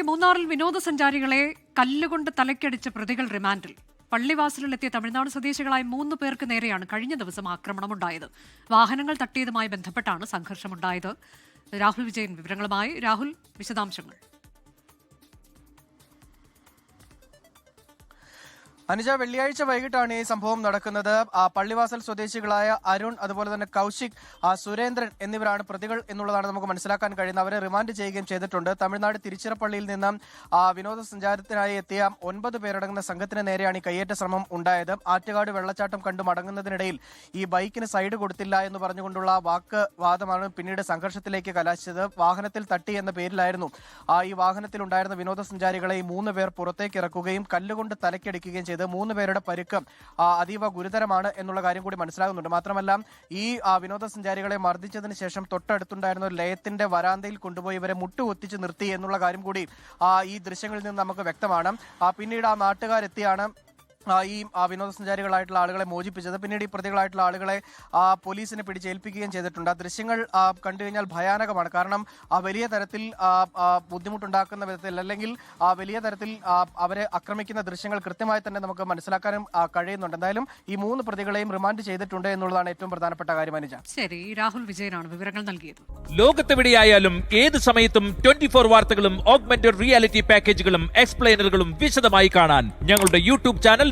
മൂന്നാറിൽ വിനോദസഞ്ചാരികളെ കല്ലുകൊണ്ട് തലക്കടിച്ച പ്രതികൾ റിമാൻഡിൽ. പള്ളിവാസലിലെത്തിയ തമിഴ്നാട് സ്വദേശികളായ മൂന്ന് പേർക്ക് നേരെയാണ് കഴിഞ്ഞ ദിവസം ആക്രമണമുണ്ടായത്. വാഹനങ്ങൾ തട്ടിയതുമായി ബന്ധപ്പെട്ടാണ് സംഘർഷമുണ്ടായത്. രാഹുൽ വിജയൻ വിവരങ്ങളുമായി. രാഹുൽ വിശദാംശങ്ങൾ. അനുജ വെള്ളിയാഴ്ച വൈകിട്ടാണ് ഈ സംഭവം നടക്കുന്നത്. പള്ളിവാസൽ സ്വദേശികളായ അരുൺ അതുപോലെ തന്നെ കൗശിക് സുരേന്ദ്രൻ എന്നിവരാണ് പ്രതികൾ എന്നുള്ളതാണ് നമുക്ക് മനസ്സിലാക്കാൻ കഴിയുന്നത്. അവരെ റിമാൻഡ് ചെയ്യുകയും ചെയ്തിട്ടുണ്ട്. തമിഴ്നാട് തിരുച്ചിറപ്പള്ളിയിൽ നിന്ന് വിനോദസഞ്ചാരത്തിനായി എത്തിയ ഒൻപത് പേരടങ്ങുന്ന സംഘത്തിന് നേരെയാണ് ഈ കയ്യേറ്റ ശ്രമം ഉണ്ടായത്. ആറ്റുകാട് വെള്ളച്ചാട്ടം കണ്ടു മടങ്ങുന്നതിനിടയിൽ ഈ ബൈക്കിന് സൈഡ് കൊടുത്തില്ല എന്ന് പറഞ്ഞുകൊണ്ടുള്ള വാക്ക് വാദമാണ് പിന്നീട് സംഘർഷത്തിലേക്ക് കലാശിച്ചത്. വാഹനത്തിൽ തട്ടി എന്ന പേരിലായിരുന്നു ആ ഈ വാഹനത്തിൽ ഉണ്ടായിരുന്ന വിനോദസഞ്ചാരികളെ ഈ മൂന്ന് പേർ പുറത്തേക്ക് ഇറക്കുകയും കല്ലുകൊണ്ട് തലക്കടിക്കുകയും ചെയ്ത് മൂന്ന് പേരുടെ പരുക്ക് അതീവ ഗുരുതരമാണ് എന്നുള്ള കാര്യം കൂടി മനസ്സിലാകുന്നുണ്ട്. മാത്രമല്ല ഈ വിനോദസഞ്ചാരികളെ മർദ്ദിച്ചതിന് ശേഷം തൊട്ടടുത്തുണ്ടായിരുന്ന ഒരു ലയത്തിന്റെ വരാന്തയിൽ കൊണ്ടുപോയി ഇവരെ മുട്ടുകൊത്തിച്ച് നിർത്തി എന്നുള്ള കാര്യം കൂടി ഈ ദൃശ്യങ്ങളിൽ നിന്ന് നമുക്ക് വ്യക്തമാണ്. പിന്നീട് ആ നാട്ടുകാരെത്തിയാണ് ഈ വിനോദസഞ്ചാരികളായിട്ടുള്ള ആളുകളെ മോചിപ്പിച്ചത്. പിന്നീട് ഈ പ്രതികളായിട്ടുള്ള ആളുകളെ ആ, പോലീസിനെ പിടിച്ചേൽപ്പിക്കുകയും ചെയ്തിട്ടുണ്ട്. ആ ദൃശ്യങ്ങൾ കണ്ടുകഴിഞ്ഞാൽ കണ്ടു കഴിഞ്ഞാൽ ഭയാനകമാണ്. കാരണം ആ വലിയ തരത്തിൽ ബുദ്ധിമുട്ടുണ്ടാക്കുന്ന വിധത്തിൽ അല്ലെങ്കിൽ ആ, വലിയ തരത്തിൽ അവരെ ആക്രമിക്കുന്ന ദൃശ്യങ്ങൾ കൃത്യമായി തന്നെ നമുക്ക് മനസ്സിലാക്കാനും കഴിയുന്നുണ്ട്. എന്തായാലും ഈ മൂന്ന് പ്രതികളെയും റിമാൻഡ് ചെയ്തിട്ടുണ്ട് എന്നുള്ളതാണ് ഏറ്റവും പ്രധാനപ്പെട്ട കാര്യം അനുജ. ശരി രാഹുൽ വിജയനാണ് വിവരങ്ങൾ നൽകിയത്. ലോകത്തെവിടെയായാലും ഏത് സമയത്തും ട്വന്റി ഫോർ വാർത്തകളും ഓഗ്മെന്റഡ് റിയാലിറ്റി പാക്കേജുകളും എക്സ്പ്ലെയിനറുകളും വിശദമായി കാണാൻ ഞങ്ങളുടെ യൂട്യൂബ് ചാനൽ